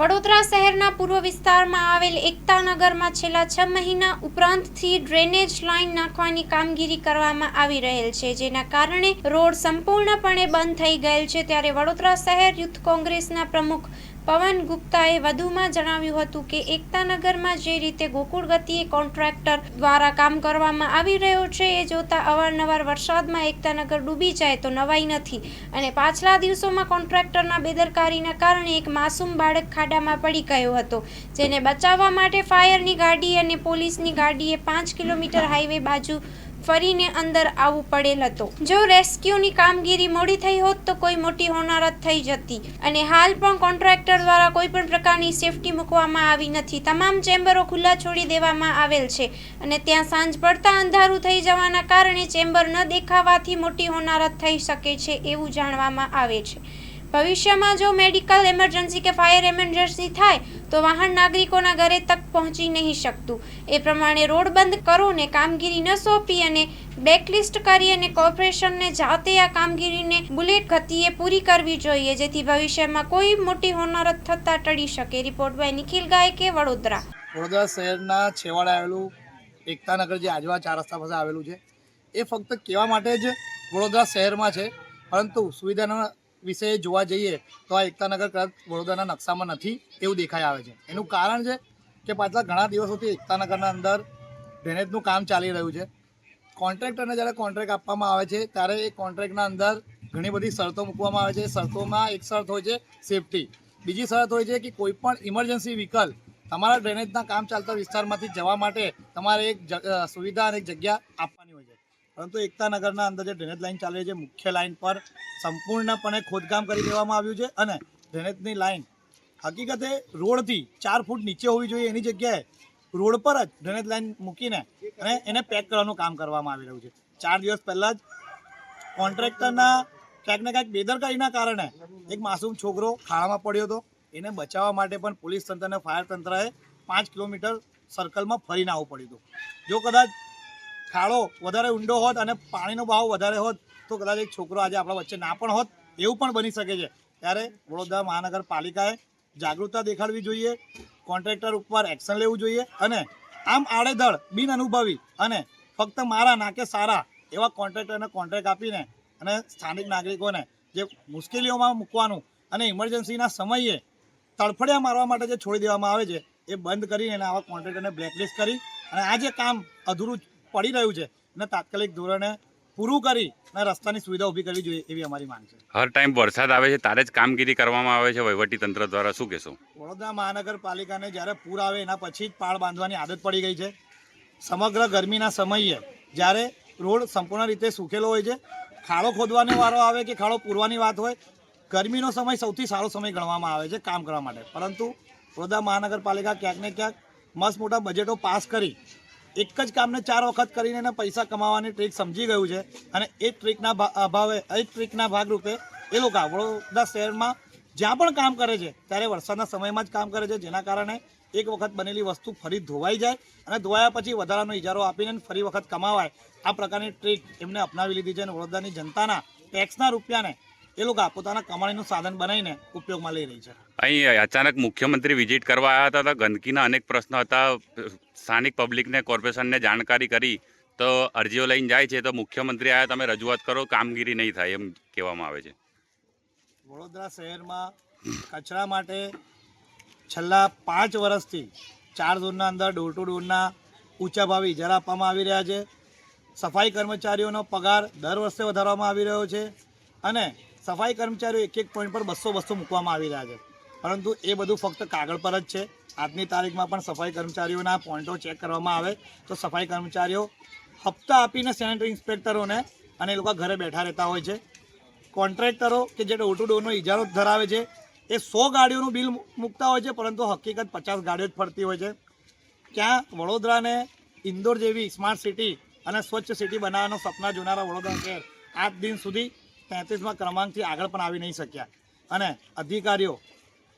વડોદરા શહેરના પૂર્વ વિસ્તારમાં આવેલ એકતાનગરમાં છેલ્લા છ મહિના ઉપરાંતથી ડ્રેનેજ લાઇન નાખવાની કામગીરી કરવામાં આવી રહેલ છે, જેના કારણે રોડ સંપૂર્ણપણે બંધ થઈ ગયેલ છે. ત્યારે વડોદરા શહેર યુથ કોંગ્રેસના પ્રમુખ પવન ગુપ્તાએ વધુમાં જણાવ્યું હતું કે એકતાનગરમાં જે રીતે ગોકુળ ગતિએ કોન્ટ્રાક્ટર દ્વારા કામ કરવામાં આવી રહ્યો છે, એ જોતા અવારનવાર વરસાદમાં એકતાનગર ડૂબી જાય તો નવાઈ નથી. અને પાછલા દિવસોમાં કોન્ટ્રાક્ટરના બેદરકારીના કારણે એક માસૂમ બાળક ખાડામાં પડી ગયો હતો, જેને બચાવવા માટે ફાયરની ગાડી અને પોલીસની ગાડીએ પાંચ કિલોમીટર હાઈવે બાજુ ફરીને અંદર આવવું પડેલ હતો. જો રેસ્ક્યુની કામગીરી મોડી થઈ હોત તો કોઈ મોટી હોનારત થઈ જતી અને હાલ પણ કોન્ટ્રાક્ટર દ્વારા કોઈ પણ પ્રકારની સેફટી મૂકવામાં આવી નથી. તમામ ચેમ્બરો ખુલ્લા છોડી દેવામાં આવેલ છે અને ત્યાં સાંજ પડતા અંધારું થઈ જવાના કારણે ચેમ્બર ન દેખાવાથી મોટી હોનારત થઈ શકે છે એવું જાણવામાં આવે છે. ભવિષ્યમાં જો મેડિકલ એમરજન્સી કે ફાયર એમરજન્સી થાય તો વાહન નાગરિકોના ઘરે તક પહોંચી નહીં શકતું. એ પ્રમાણે રોડ બંધ કરો ને કામગીરી ન સોંપી અને બ્લેકલિસ્ટ કરી અને કોર્પોરેશનને જાતે આ કામગીરીને બુલેટ ગતિએ પૂરી કરવી જોઈએ, જેથી ભવિષ્યમાં કોઈ મોટી હોનારત થતાં ટળી શકે. Report by Nikhil Gayke, Vadodara. Vadodara શહેરના છેવાડે આવેલું એકતાનગર જે આજવા ચાર રસ્તા પાસે આવેલું છે, એ ફક્ત કહેવા માટે જ વડોદરા શહેરમાં છે, પરંતુ સુવિધાના વિશે જોવા જઈએ તો આ એકતાનગર કદાચ વડોદરાના નકશામાં નથી એવું દેખાઈ આવે છે. એનું કારણ છે કે પાછલા ઘણા દિવસોથી એકતાનગરના અંદર ડ્રેનેજનું કામ ચાલી રહ્યું છે. કોન્ટ્રાક્ટરને જ્યારે કોન્ટ્રાક્ટ આપવામાં આવે છે, ત્યારે એ કોન્ટ્રાક્ટના અંદર ઘણી બધી શરતો મૂકવામાં આવે છે. શરતોમાં એક શરત હોય છે સેફટી. બીજી શરત હોય છે કે કોઈપણ ઇમરજન્સી વ્હીકલ તમારા ડ્રેનેજના કામ ચાલતા વિસ્તારમાંથી જવા માટે તમારે એક સુવિધા અને એક જગ્યા આપવાની હોય છે. પરંતુ એકતાનગરના અંદર જે ડ્રેનેજ લાઇન ચાલે છે, મુખ્ય લાઇન પર સંપૂર્ણપણે ખોદકામ કરી દેવામાં આવ્યું છે અને ડ્રેનેજની લાઇન હકીકતે રોડથી ચાર ફૂટ નીચે હોવી જોઈએ એની જગ્યાએ રોડ પર જ ડ્રેનેજ લાઇન મૂકીને અને એને પેક કરવાનું કામ કરવામાં આવી રહ્યું છે. ચાર દિવસ પહેલાં જ કોન્ટ્રાક્ટરના ક્યાંક ને ક્યાંક બેદરકારીના કારણે એક માસૂમ છોકરો ખાડામાં પડ્યો હતો. એને બચાવવા માટે પણ પોલીસ તંત્ર અને ફાયર તંત્રએ પાંચ કિલોમીટર સર્કલમાં ફરીને આવવું પડ્યું હતું. જો કદાચ ખાડો વધારે ઊંડો હોત અને પાણીનો ભાવ વધારે હોત, તો કદાચ એક છોકરો આજે આપણા વચ્ચે ના પણ હોત, એવું પણ બની શકે છે. ત્યારે વડોદરા મહાનગરપાલિકાએ જાગૃતતા દેખાડવી જોઈએ, કોન્ટ્રાક્ટર ઉપર એક્શન લેવું જોઈએ અને આમ આડેધડ બિન અનુભવી અને ફક્ત મારા નાકે સારા એવા કોન્ટ્રાક્ટરને કોન્ટ્રાક્ટ આપીને અને સ્થાનિક નાગરિકોને જે મુશ્કેલીઓમાં મૂકવાનું અને ઇમરજન્સીના સમયે તડફડિયા મારવા માટે જે છોડી દેવામાં આવે છે, એ બંધ કરીને આવા કોન્ટ્રાક્ટરને બ્લેકલિસ્ટ કરી અને આ જે કામ અધૂરું પડી રહ્યું છે અને તાત્કાલિક ધોરણે પૂરું કરી અને રસ્તાની સુવિધા ઊભી કરવી જોઈએ એવી અમારી માંગ છે. હર ટાઈમ વરસાદ આવે છે ત્યારે જ કામગીરી કરવામાં આવે છે વહીવટી તંત્ર દ્વારા શું કહેશો? વડોદરા મહાનગરપાલિકાને જ્યારે પૂર આવે એના પછી જ પાળ બાંધવાની આદત પડી ગઈ છે. સમગ્ર ગરમીના સમયે જ્યારે રોડ સંપૂર્ણ રીતે સૂકેલો હોય છે ખાડો ખોદવાનો વારો આવે કે ખાડો પૂરવાની વાત હોય ગરમીનો સમય સૌથી સારો સમય ગણવામાં આવે છે કામ કરવા માટે. પરંતુ વડોદરા મહાનગરપાલિકા ક્યાંક ને ક્યાંક મસ્ત મોટા બજેટો પાસ કરી એક જ કામને ચાર વખત કરીને એને પૈસા કમાવાની ટ્રીક સમજી ગયું છે. અને એ ટ્રીકના અભાવે એ ટ્રીકના ભાગરૂપે એ લોકો વડોદરા શહેરમાં જ્યાં પણ કામ કરે છે, ત્યારે વરસાદના સમયમાં જ કામ કરે છે, જેના કારણે એક વખત બનેલી વસ્તુ ફરી ધોવાઈ જાય અને ધોવાયા પછી વધારાનો ઇજારો આપીને ફરી વખત કમાવાય. આ પ્રકારની ટ્રીક એમને અપનાવી લીધી છે અને વડોદરાની જનતાના ટેક્સના રૂપિયાને એ લોકો પોતાના કમાણીનું સાધન બનાવીને ઉપયોગમાં લઈ રહી છે. અહીં અચાનક મુખ્યમંત્રી વિઝિટ કરવા આવ્યા હતા તો ગંદકીના અનેક પ્રશ્નો હતા. સ્થાનિક પબ્લિકને કોર્પોરેશનને જાણકારી કરી તો અરજીઓ લઈને જાય છે તો મુખ્યમંત્રી આવ્યા તમે રજૂઆત કરો કામગીરી નહીં થાય એમ કહેવામાં આવે છે. વડોદરા શહેરમાં કચરા માટે છેલ્લા પાંચ વર્ષથી ચાર ઝોનના અંદર ડોર ટુ ડોરના ઊંચા ભાવે ઇજારા આપવામાં આવી રહ્યા છે. સફાઈ કર્મચારીઓનો પગાર દર વર્ષે વધારવામાં આવી રહ્યો છે અને સફાઈ કર્મચારીઓ એક એક પોઈન્ટ પર બસો બસો મૂકવામાં આવી રહ્યા છે. પરંતુ એ બધું ફક્ત કાગળ પર જ છે. આજની તારીખમાં પણ સફાઈ કર્મચારીઓના પોઈન્ટો ચેક કરવામાં આવે તો સફાઈ કર્મચારીઓ હપ્તા આપીને સેનેટરી ઇન્સ્પેક્ટરોને અને એ લોકો ઘરે બેઠા રહેતા હોય છે. કોન્ટ્રાક્ટરો કે જે ડોર ટુ ડોરનો ઇજારો ધરાવે છે, એ સો ગાડીઓનું બિલ મૂકતા હોય છે, પરંતુ હકીકત પચાસ ગાડીઓ જ ફરતી હોય છે. ક્યાં વડોદરાને ઇન્દોર જેવી સ્માર્ટ સિટી અને સ્વચ્છ સિટી બનાવવાનો સપના જોનારા વડોદરા શહેર આજ દિન સુધી તેત્રીસમાં ક્રમાંકથી આગળ પણ આવી નહીં શક્યા. અને અધિકારીઓ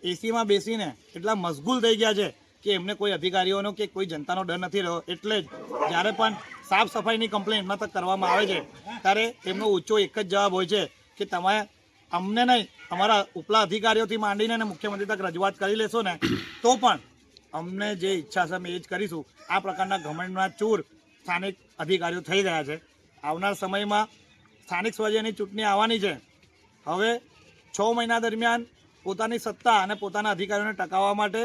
એસીમાં બેસીને એટલા મશગુલ થઈ ગયા છે કે એમને કોઈ અધિકારીઓનો કે કોઈ જનતાનો ડર નથી રહ્યો. એટલે જ જ્યારે પણ સાફ સફાઈની કમ્પ્લેન એમના તક કરવામાં આવે છે, ત્યારે તેમનો ઊંચો એક જ જવાબ હોય છે કે તમે અમને નહીં, અમારા ઉપલા અધિકારીઓથી માંડીને અને મુખ્યમંત્રી તક રજૂઆત કરી લેશો ને, તો પણ અમને જે ઈચ્છા છે અમે એ જ કરીશું. આ પ્રકારના ઘમંડના ચૂર સ્થાનિક અધિકારીઓ થઈ રહ્યા છે. આવનાર સમયમાં સ્થાનિક સ્વરાજ્યની ચૂંટણી આવવાની છે. હવે છ મહિના દરમિયાન પોતાની સત્તા અને પોતાના અધિકારીઓને ટકાવવા માટે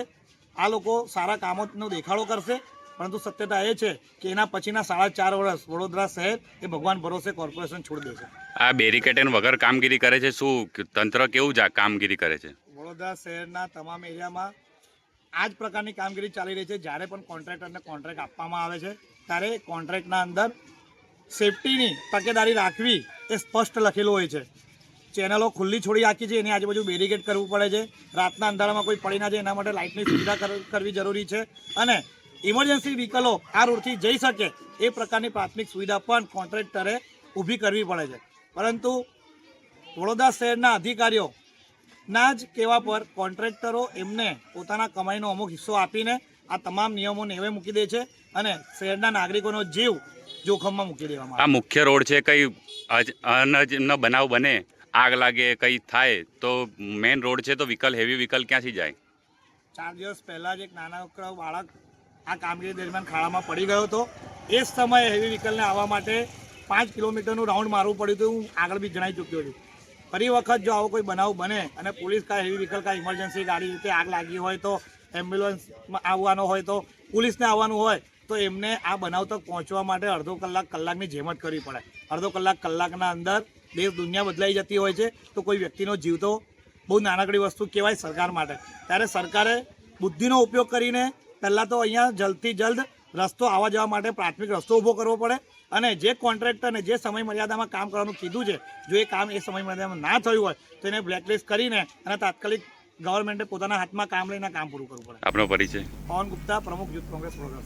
આ લોકો સારા કામોનો દેખાડો કરશે. પરંતુ સત્યતા એ છે કે એના પછીના સાડા ચાર વર્ષ વડોદરા શહેર એ ભગવાન ભરોસે કોર્પોરેશન છોડી દેશે. આ બેરિકેટેન વગર કામગીરી કરે છે? શું તંત્ર કેવું કામગીરી કરે છે? વડોદરા શહેરના તમામ એરિયામાં આ જ પ્રકારની કામગીરી ચાલી રહી છે. જ્યારે પણ કોન્ટ્રાક્ટરને કોન્ટ્રાક્ટ આપવામાં આવે છે ત્યારે કોન્ટ્રાક્ટના અંદર સેફટીની તકેદારી રાખવી એ સ્પષ્ટ લખેલું હોય છે. ચેનલો ખુલ્લી છોડી રાખી છે, એની આજુબાજુ બેરિકેડ કરવું પડે છે. રાતના અંધારામાં કોઈ પડી ના જાય, એના માટે લાઇટની સુવિધા કરવી જરૂરી છે. અને ઇમરજન્સી વ્હીકલો આ રોડથી જઈ શકે એ પ્રકારની પ્રાથમિક સુવિધા પણ કોન્ટ્રાક્ટરે ઊભી કરવી પડે છે. પરંતુ વડોદરા શહેરના અધિકારીઓ ના જ કહેવા પર કોન્ટ્રાક્ટરો એમને પોતાના કમાઈનો અમુક હિસ્સો આપીને આ તમામ નિયમોને એવે મૂકી દે છે અને શહેરના નાગરિકોનો જીવ જોખમમાં મૂકી દેવામાં આ મુખ્ય રોડ છે કઈ અનજનો બનાવ બને આગ લાગે કઈ થાય તો મેઇન રોડ છે તો વ્હીકલ હેવી વ્હીકલ ક્યાંથી જાય? ચાર દિવસ પહેલાં જ એક નાનકડો બાળક આ કામગીરી દરમિયાન ખાડામાં પડી ગયો હતો. એ જ સમયે હેવી વ્હીકલને આવવા માટે પાંચ કિલોમીટરનું રાઉન્ડ મારવું પડ્યું હતું હું આગળ બી જણાવી ચૂક્યો છું. ફરી વખત જો આવો કોઈ બનાવ બને અને પોલીસ કાં હેવી વ્હીકલ કાં ઇમરજન્સી ગાડી રીતે આગ લાગી હોય તો એમ્બ્યુલન્સમાં આવવાનો હોય તો પોલીસને આવવાનું હોય તો એમને આ બનાવ તક પહોંચવા માટે અડધો કલાક કલાકની જેમત કરવી પડે. અડધો કલાક કલાકના અંદર દેશ દુનિયા બદલાઈ જતી હોય છે તો કોઈ વ્યક્તિનો જીવ તો બહુ નાનકડી વસ્તુ કહેવાય સરકાર માટે. ત્યારે સરકારે બુદ્ધિનો ઉપયોગ કરીને પહેલાં તો અહીંયા જલ્દથી જલ્દ રસ્તો આવવા જવા માટે પ્રાથમિક રસ્તો ઊભો કરવો પડે અને જે કોન્ટ્રાક્ટરને જે સમય મર્યાદામાં કામ કરવાનું કીધું છે જો એ કામ એ સમય મર્યાદામાં ના થયું હોય તો એને બ્લેકલિસ્ટ કરીને અને તાત્કાલિક ગવર્મેન્ટે પોતાના હાથમાં કામ લઈને કામ પૂરું કરવું પડે. આપણો પરિચય. પવન ગુપ્તા પ્રમુખ યુથ કોંગ્રેસ પ્રોગ્રેસ